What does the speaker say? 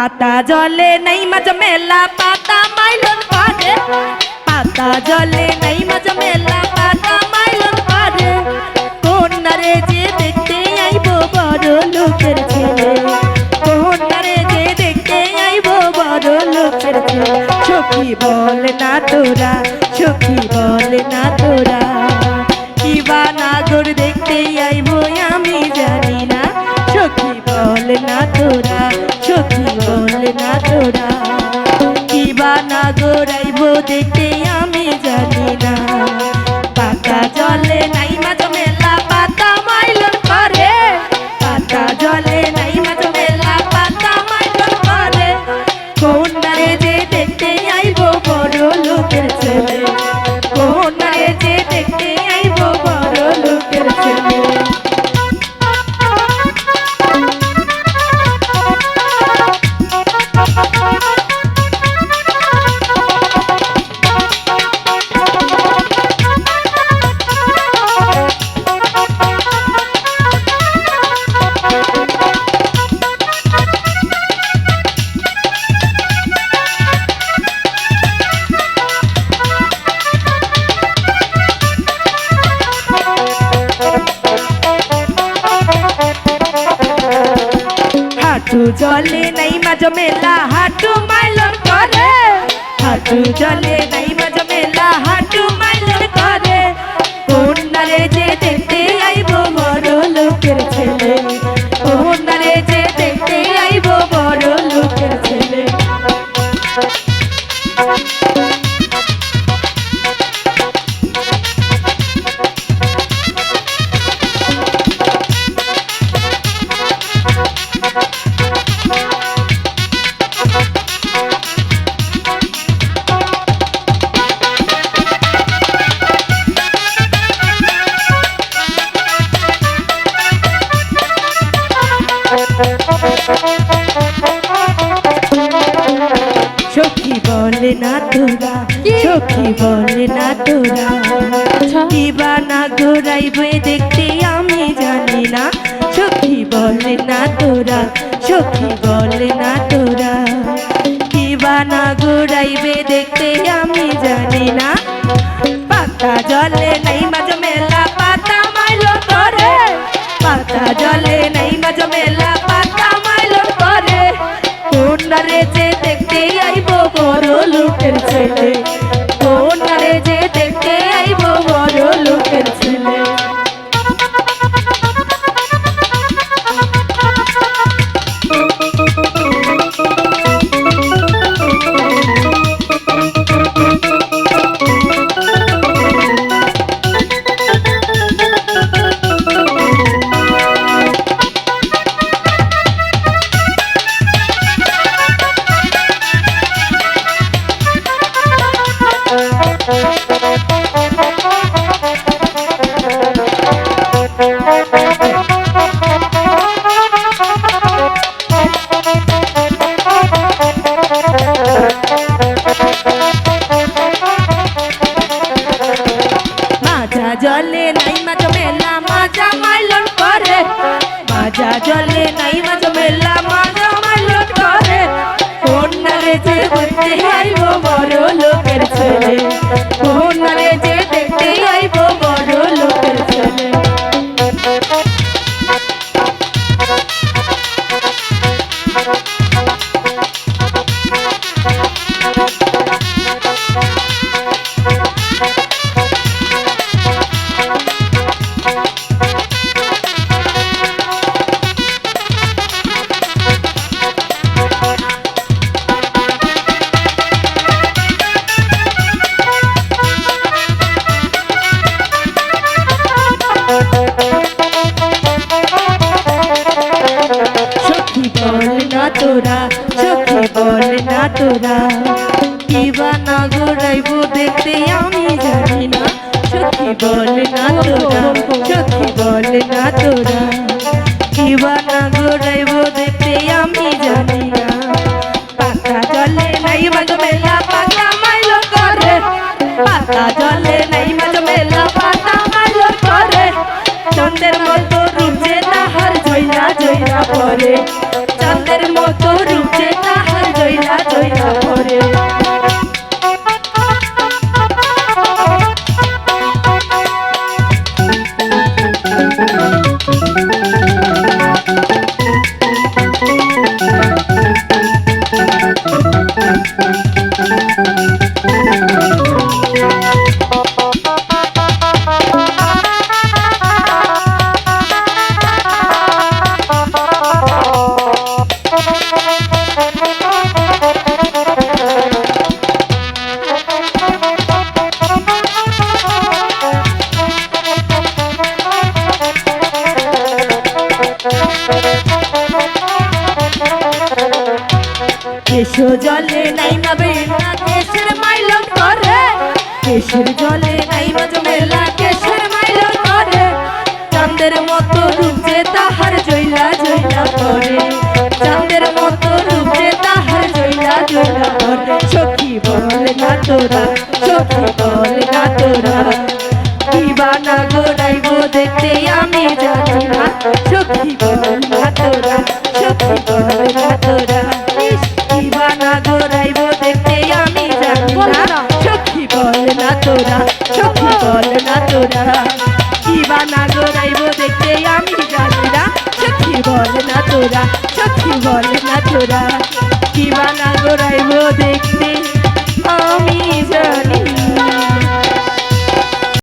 পাতা জলে নাই মাঝ মেলা, পাতা মাইলন করে পাতা জলে নাই মাঝ মেলা, পাতা মাইলন করে কন্যারে যে দেখতে আইব বড় লোকের ছেলে? কন্যারে যে দেখতে আইব বড় লোকের ছেলে? সখী বল না তোরা, সখী বল না তোরা। কিবা নাগর দেখতে আইব আমি জানি না। সখী বল না তোরা তোরা কিবা নাগর গোড়াইব দেখতে আমি জানি না। পাতা জলে নাই মাঝ মেলা, পাতা মাইলন করে। পাতা জলে নাই মাঝ মেলা, পাতা মাইলন করে। কোন যে দেখতে আইব বড় লোকের ছেলে। হাঁটু জলে নাই মাঝ মেলা হাঁটু মাইলন করে। হাঁটু জলে নাই মাঝ সখী বলে না তোরা সখী বলে না তোরা। কিবা না ঘোরাইবে দেখতে আমি জানি না সখী বলে না তোরা সখী বলে না তোরা। কিবা না ঘোরাইবে দেখতে আমি জানি না পাতা জলে নাই মাঝ মেলা পাতা মাইলো করে পাতা জলে নাই মাঝ মেলা বড় লোকের ছেলে। আইব বড় লোকের ছেলে। কিবা না দেখতে আমি জানি না। সখী বল না তোরা, সখী বল না তোরা। কিবা না ঘুরাইব দেখতে আমি জানি না। পাতা জলে নাই মাঝ মেলা, পাতা মাইল করে। পাতা জলে নাই মাঝ মেলা, পাতা মাইল করে। চন্দ্রের মতো রূপ যে তাহার জৈনা জৈনা পরে। জলে নাই মাবে না কেশের মাইলন করে। কেশের জলে নাই মাঝ মেলা, কেশের মাইলন করে। চাঁদের মতো রূপ তাহার জইলা জইলা করে। চাঁদের মতো রূপ তাহার জইলা জইলা করে। সখী বল না তোরা, সখী বল না তোরা। দিবানা গোড়াইব দেখতে আমি জানি না। সখী না তোরা দিবানা গোড়াইব দেখতে আমি জানি না। সখী বল না তোরা, সখী বল না তোরা। দিবানা গোড়াইব দেখতে আমি জানি না।